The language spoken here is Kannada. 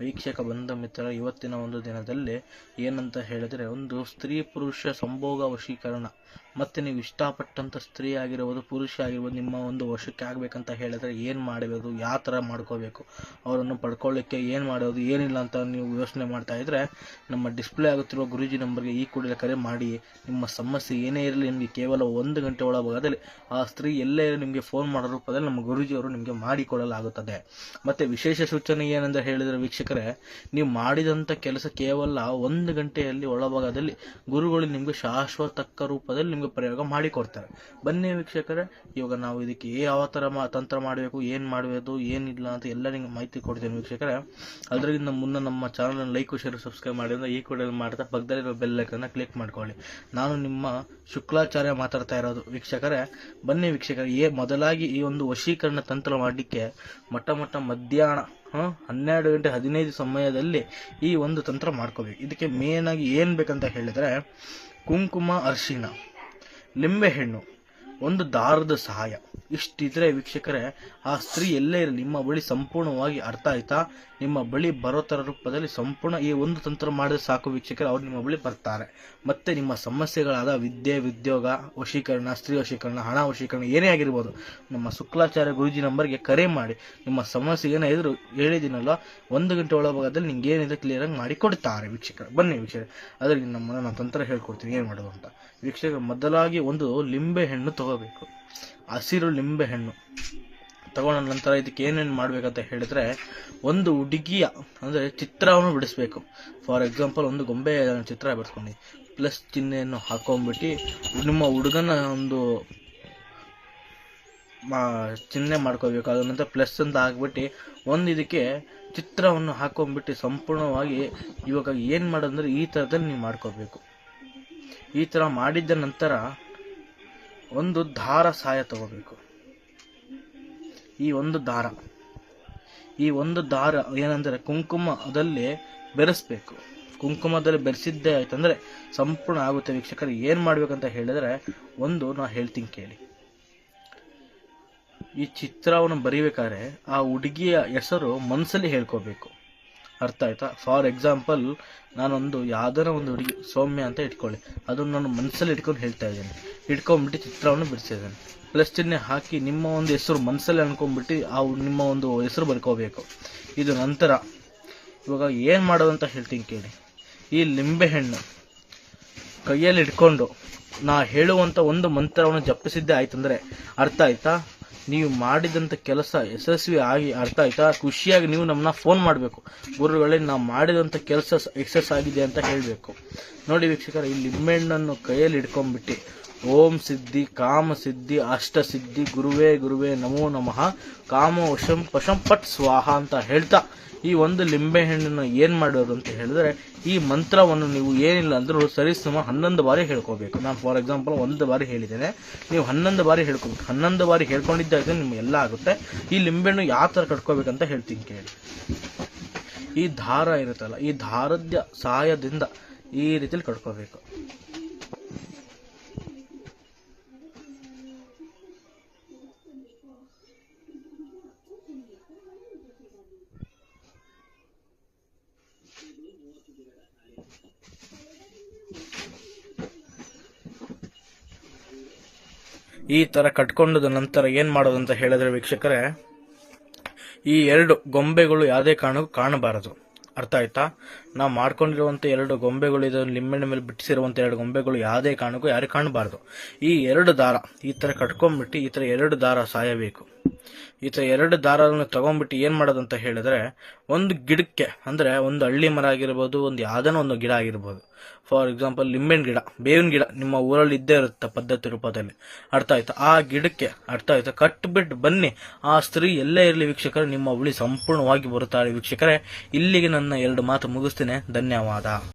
ವೀಕ್ಷಕ ಬಂಧು ಮಿತ್ರ ಇವತ್ತಿನ ಒಂದು ದಿನದಲ್ಲಿ ಏನಂತ ಹೇಳಿದರೆ ಒಂದು ಸ್ತ್ರೀ ಪುರುಷ ಸಂಭೋಗ ವಶೀಕರಣ ಮತ್ತು ನೀವು ಇಷ್ಟಪಟ್ಟಂಥ ಸ್ತ್ರೀ ಆಗಿರ್ಬೋದು ಪುರುಷ ಆಗಿರ್ಬೋದು ನಿಮ್ಮ ಒಂದು ವಶಕ್ಕೆ ಆಗಬೇಕಂತ ಹೇಳಿದರೆ ಏನು ಮಾಡಬೇಕು ಯಾವ ಥರ ಮಾಡ್ಕೋಬೇಕು, ಅವರನ್ನು ಪಡ್ಕೊಳ್ಳಿಕ್ಕೆ ಏನು ಮಾಡೋದು, ಏನಿಲ್ಲ ಅಂತ ನೀವು ಯೋಚನೆ ಮಾಡ್ತಾ ಇದ್ದರೆ ನಮ್ಮ ಡಿಸ್ಪ್ಲೇ ಆಗುತ್ತಿರುವ ಗುರೂಜಿ ನಂಬರ್ಗೆ ಈ ಕೂಡಲೇ ಕರೆ ಮಾಡಿ. ನಿಮ್ಮ ಸಮಸ್ಯೆ ಏನೇ ಇರಲಿ, ನಿಮಗೆ ಕೇವಲ ಒಂದು ಗಂಟೆ ಒಳಭಾಗದಲ್ಲಿ ಆ ಸ್ತ್ರೀ ಎಲ್ಲೇ ನಿಮಗೆ ಫೋನ್ ಮಾಡೋ ರೂಪದಲ್ಲಿ ನಮ್ಮ ಗುರೂಜಿಯವರು ನಿಮಗೆ ಮಾಡಿಕೊಡಲಾಗುತ್ತದೆ. ಮತ್ತು ವಿಶೇಷ ಸೂಚನೆ ಏನಂತ ಹೇಳಿದರೆ ವೀಕ್ಷಕರೇ, ನೀವು ಮಾಡಿದಂಥ ಕೆಲಸ ಕೇವಲ ಒಂದು ಗಂಟೆಯಲ್ಲಿ ಒಳಭಾಗದಲ್ಲಿ ಗುರುಗಳು ನಿಮಗೆ ಶಾಶ್ವತಕ್ಕ ರೂಪದಲ್ಲಿ ನಿಮಗೆ ಪ್ರಯೋಗ ಮಾಡಿಕೊಡ್ತಾರೆ. ಬನ್ನಿ ವೀಕ್ಷಕರೇ, ಇವಾಗ ನಾವು ಇದಕ್ಕೆ ಯಾವ ಥರ ಮಾ, ತಂತ್ರ ಮಾಡಬೇಕು, ಏನು ಮಾಡಬೇಕು, ಏನಿಲ್ಲ ಅಂತ ಎಲ್ಲ ನಿಮಗೆ ಮಾಹಿತಿ ಕೊಡ್ತೀನಿ ವೀಕ್ಷಕರೇ. ಅದರಿಂದ ಮುನ್ನ ನಮ್ಮ ಚಾನಲ್ ಲೈಕ್ ಶೇರ್ ಸಬ್ಸ್ಕ್ರೈಬ್ ಮಾಡಿದ್ರೆ ಈ ಕೂಡ ಮಾಡ್ತಾ ಪಕ್ಕದಲ್ಲಿರೋ ಬೆಲ್ಲೈಕನ್ನ ಕ್ಲಿಕ್ ಮಾಡ್ಕೊಳ್ಳಿ. ನಾನು ನಿಮ್ಮ ಶುಕ್ಲಾಚಾರ್ಯ ಮಾತಾಡ್ತಾ ಇರೋದು ವೀಕ್ಷಕರೇ. ಬನ್ನಿ ವೀಕ್ಷಕರೇ ಏ ಮೊದಲಾಗಿ ಈ ಒಂದು ವಶೀಕರಣ ತಂತ್ರ ಮಾಡಲಿಕ್ಕೆ ಮೊಟ್ಟ ಮೊಟ್ಟ ಮಧ್ಯಾಹ್ನ, ಹಾಂ, ಹನ್ನೆರಡು ಗಂಟೆ ಹದಿನೈದು ಸಮಯದಲ್ಲಿ ಈ ಒಂದು ತಂತ್ರ ಮಾಡ್ಕೋಬೇಕು. ಇದಕ್ಕೆ ಮೇನಾಗಿ ಏನು ಬೇಕಂತ ಹೇಳಿದರೆ ಕುಂಕುಮ ಅರಿಶಿಣ. ಲಿಂಬೆಹಣ್ಣು ಒಂದು ದಾರದ ಸಹಾಯ. ಇಷ್ಟಿದ್ರೆ ವೀಕ್ಷಕರೇ, ಆ ಸ್ತ್ರೀ ಎಲ್ಲೇ ಇರಲಿ, ನಿಮ್ಮ ಬಳಿ ಸಂಪೂರ್ಣವಾಗಿ ಅರ್ಥ ಆಯ್ತಾ? ನಿಮ್ಮ ಬಳಿ ಬರೋ ಥರ ರೂಪದಲ್ಲಿ ಸಂಪೂರ್ಣ ಈ ಒಂದು ತಂತ್ರ ಮಾಡಿದ್ರೆ ಸಾಕು ವೀಕ್ಷಕರು, ಅವ್ರು ನಿಮ್ಮ ಬಳಿ ಬರ್ತಾರೆ. ಮತ್ತೆ ನಿಮ್ಮ ಸಮಸ್ಯೆಗಳಾದ ವಿದ್ಯೆ, ಉದ್ಯೋಗ, ವಶೀಕರಣ, ಸ್ತ್ರೀ ವಶೀಕರಣ, ಹಣ ವಶೀಕರಣ, ಏನೇ ಆಗಿರ್ಬೋದು, ನಮ್ಮ ಶುಕ್ಲಾಚಾರ್ಯ ಗುರುಜಿ ನಂಬರ್ಗೆ ಕರೆ ಮಾಡಿ, ನಿಮ್ಮ ಸಮಸ್ಯೆ ಏನೇ ಇದ್ರು ಹೇಳಿದ್ದೀನಲ್ಲ ಒಂದು ಗಂಟೆ ಒಳಭಾಗದಲ್ಲಿ ನಿಮ್ಗೆ ಏನಿದೆ ಕ್ಲಿಯರಾಗಿ ಮಾಡಿ ಕೊಡ್ತಾರೆ ವೀಕ್ಷಕರು. ಬನ್ನಿ ವೀಕ್ಷಕರು, ಅದರಲ್ಲಿ ನಮ್ಮನ್ನು ನಾನು ತಂತ್ರ ಹೇಳ್ಕೊಡ್ತೀನಿ, ಏನು ಮಾಡೋದು ಅಂತ. ವೀಕ್ಷಕರು, ಮೊದಲಾಗಿ ಒಂದು ಲಿಂಬೆ ಹೆಣ್ಣು ತಗೋಬೇಕು. ಹಸಿರು ಲಿಂಬೆ ಹಣ್ಣು. ತಗೊಂಡ ನಂತರ ಇದಕ್ಕೆ ಏನೇನು ಮಾಡಬೇಕಂತ ಹೇಳಿದ್ರೆ ಒಂದು ಹುಡುಗಿಯ, ಅಂದರೆ ಚಿತ್ರವನ್ನು ಬಿಡಿಸ್ಬೇಕು. ಫಾರ್ ಎಕ್ಸಾಂಪಲ್ ಒಂದು ಗೊಂಬೆ ಚಿತ್ರ ಬಿಡಿಸ್ಕೊಂಡು. ಪ್ಲಸ್ ಚಿಹ್ನೆಯನ್ನು ಹಾಕೊಂಡ್ಬಿಟ್ಟು ನಿಮ್ಮ ಹುಡುಗನ ಒಂದು ಮಾ ಚಿಹ್ನೆ ಮಾಡ್ಕೋಬೇಕು ಅದ ನಂತರ ಪ್ಲಸ್ ಅಂತ ಹಾಕ್ಬಿಟ್ಟು ಒಂದು ಇದಕ್ಕೆ ಚಿತ್ರವನ್ನು ಹಾಕೊಂಡ್ಬಿಟ್ಟು ಸಂಪೂರ್ಣವಾಗಿ ಇವಾಗ ಏನು ಮಾಡೋದಂದ್ರೆ ಈ ಥರದಲ್ಲಿ ನೀವು ಮಾಡ್ಕೋಬೇಕು ಈ ಥರ ಮಾಡಿದ್ದ ನಂತರ ಒಂದು ದಾರ ಸಹಾಯ ತಗೋಬೇಕು. ಈ ಒಂದು ದಾರ. ಈ ಒಂದು ದಾರ ಏನಂದರೆ ಕುಂಕುಮದಲ್ಲಿ ಬೆರೆಸ್ಬೇಕು. ಕುಂಕುಮದಲ್ಲಿ ಬೆರೆಸಿದ್ದೇ ಆಯ್ತಂದರೆ ಸಂಪೂರ್ಣ ಆಗುತ್ತೆ ವೀಕ್ಷಕರು. ಏನು ಮಾಡ್ಬೇಕಂತ ಹೇಳಿದ್ರೆ ಒಂದು ನಾ ಹೇಳ್ತೀನಿ ಕೇಳಿ. ಈ ಚಿತ್ರವನ್ನು ಬರಿಬೇಕಾದ್ರೆ ಆ ಹುಡುಗಿಯ ಹೆಸರು ಮನಸ್ಸಲ್ಲಿ ಹೇಳ್ಕೋಬೇಕು. ಅರ್ಥ ಆಯ್ತಾ? ಫಾರ್ ಎಕ್ಸಾಂಪಲ್ ನಾನೊಂದು ಯಾವ್ದಾರ ಒಂದು ಹುಡುಗಿ, ಸೌಮ್ಯ ಅಂತ ಇಟ್ಕೊಳ್ಳಿ. ಅದನ್ನು ನಾನು ಮನಸ್ಸಲ್ಲಿ ಇಟ್ಕೊಂಡು ಹೇಳ್ತಾ ಇದ್ದೀನಿ. ಇಟ್ಕೊಂಡ್ಬಿಟ್ಟು ಚಿತ್ರವನ್ನು ಬಿಡಿಸಿದ್ದೇನೆ ಪ್ಲಸ್ ಚಿಹ್ನೆ ಹಾಕಿ ನಿಮ್ಮ ಒಂದು ಹೆಸರು ಮನಸ್ಸಲ್ಲಿ ಅನ್ಕೊಂಡ್ಬಿಟ್ಟು ಆ ನಿಮ್ಮ ಒಂದು ಹೆಸರು ಬರ್ಕೋಬೇಕು. ಇದು ನಂತರ. ಇವಾಗ ಏನು ಮಾಡೋದು ಅಂತ ಹೇಳ್ತೀನಿ ಕೇಳಿ. ಈ ಲಿಂಬೆಹಣ್ಣು ಕೈಯಲ್ಲಿ ಇಟ್ಕೊಂಡು ನಾ ಹೇಳುವಂಥ ಒಂದು ಮಂತ್ರವನ್ನು ಜಪಿಸಿದ್ದೇ ಆಯ್ತಂದ್ರೆ ಅರ್ಥ ಆಯ್ತಾ? ನೀವು ಮಾಡಿದಂಥ ಕೆಲಸ ಯಶಸ್ವಿ ಆಗಿ ಅರ್ಥ ಆಯ್ತಾ? ಖುಷಿಯಾಗಿ ನೀವು ನಮ್ಮನ್ನ ಫೋನ್ ಮಾಡಬೇಕು. ಗುರುಗಳೇ, ನಾವು ಮಾಡಿದಂಥ ಕೆಲಸ ಎಕ್ಸಸ್ ಆಗಿದೆ ಅಂತ ಹೇಳಬೇಕು. ನೋಡಿ ವೀಕ್ಷಕರ ಈ ಲಿಂಬೆಹಣ್ಣನ್ನು ಕೈಯಲ್ಲಿ ಹಿಡ್ಕೊಂಡ್ಬಿಟ್ಟು. ಓಂ ಸಿದ್ಧಿ, ಕಾಮ ಸಿದ್ಧಿ, ಅಷ್ಟ ಸಿದ್ಧಿ, ಗುರುವೇ ಗುರುವೇ, ನಮೋ ನಮಃ, ಕಾಮ ವಶಂ ಪಶಂ ಪಟ್ ಸ್ವಾಹ ಅಂತ ಹೇಳ್ತಾ ಈ ಒಂದು ಲಿಂಬೆ ಹಣ್ಣನ್ನು ಏನು ಮಾಡೋದು ಅಂತ ಹೇಳಿದ್ರೆ ಈ ಮಂತ್ರವನ್ನು ನೀವು ಏನಿಲ್ಲ ಅಂದರೂ ಸರಿಸಮ ಹನ್ನೊಂದು ಬಾರಿ ಹೇಳ್ಕೋಬೇಕು. ನಾನು ಫಾರ್ ಎಕ್ಸಾಂಪಲ್ ಒಂದು ಬಾರಿ ಹೇಳಿದ್ದೇನೆ. ನೀವು ಹನ್ನೊಂದು ಬಾರಿ ಹೇಳ್ಕೋಬೇಕು. ಹನ್ನೊಂದು ಬಾರಿ ಹೇಳ್ಕೊಂಡಿದ್ದಾಗ ನಿಮ್ಗೆ ಎಲ್ಲ ಆಗುತ್ತೆ. ಈ ಲಿಂಬೆಹಣ್ಣು ಯಾವ ಥರ ಕಟ್ಕೋಬೇಕಂತ ಹೇಳ್ತೀನಿ ಕೇಳಿ. ಈ ದಾರ ಇರುತ್ತಲ್ಲ, ಈ ದಾರದ ಸಹಾಯದಿಂದ ಈ ರೀತಿಲಿ ಕಟ್ಕೋಬೇಕು. ಈ ಥರ ಕಟ್ಕೊಂಡದ ನಂತರ ಏನು ಮಾಡೋದು ಅಂತ ಹೇಳಿದ್ರೆ ವೀಕ್ಷಕರೇ, ಈ ಎರಡು ಗೊಂಬೆಗಳು ಯಾವುದೇ ಕಾರಣಕ್ಕೂ ಕಾಣಬಾರದು. ಅರ್ಥ ಆಯ್ತಾ? ನಾವು ಮಾಡ್ಕೊಂಡಿರುವಂಥ ಎರಡು ಗೊಂಬೆಗಳು, ಇದು ಲಿಂಬೆಣ್ಣ ಮೇಲೆ ಬಿಟ್ಟಿಸಿರುವಂಥ ಎರಡು ಗೊಂಬೆಗಳು ಯಾವುದೇ ಕಾರಣಕ್ಕೂ ಯಾರು ಕಾಣಬಾರ್ದು. ಈ ಎರಡು ದಾರ, ಈ ಥರ ಕಟ್ಕೊಂಡ್ಬಿಟ್ಟು ಈ ಥರ ಎರಡು ದಾರ ಸಾಯಬೇಕು. ಈ ಥರ ಎರಡು ದಾರವನ್ನು ತಗೊಂಡ್ಬಿಟ್ಟು ಏನು ಮಾಡೋದು ಅಂತ ಹೇಳಿದ್ರೆ, ಒಂದು ಗಿಡಕ್ಕೆ, ಅಂದರೆ ಒಂದು ಹಳ್ಳಿ ಮರ ಆಗಿರ್ಬೋದು, ಒಂದು ಯಾವ್ದನ ಒಂದು ಗಿಡ ಆಗಿರ್ಬೋದು ಫಾರ್ ಎಕ್ಸಾಂಪಲ್ ಲಿಂಬೆಣ್ಣ ಗಿಡ, ಬೇವಿನ ಗಿಡ ನಿಮ್ಮ ಊರಲ್ಲಿ ಇದ್ದೇ ಇರುತ್ತೆ ಪದ್ಧತಿ ರೂಪದಲ್ಲಿ. ಅರ್ಥ ಆಯ್ತಾ? ಆ ಗಿಡಕ್ಕೆ ಅರ್ಥ ಆಯ್ತಾ? ಕಟ್ಬಿಟ್ಟು ಬನ್ನಿ. ಆ ಸ್ತ್ರೀ ಎಲ್ಲೇ ಇರಲಿ ವೀಕ್ಷಕರು, ನಿಮ್ಮ ಉಳಿ ಸಂಪೂರ್ಣವಾಗಿ ಬರುತ್ತಾರೆ ವೀಕ್ಷಕರೇ. ಇಲ್ಲಿಗೆ ನನ್ನ ಎರಡು ಮಾತು ಮುಗಿಸ್ತೇನೆ. ಧನ್ಯವಾದ.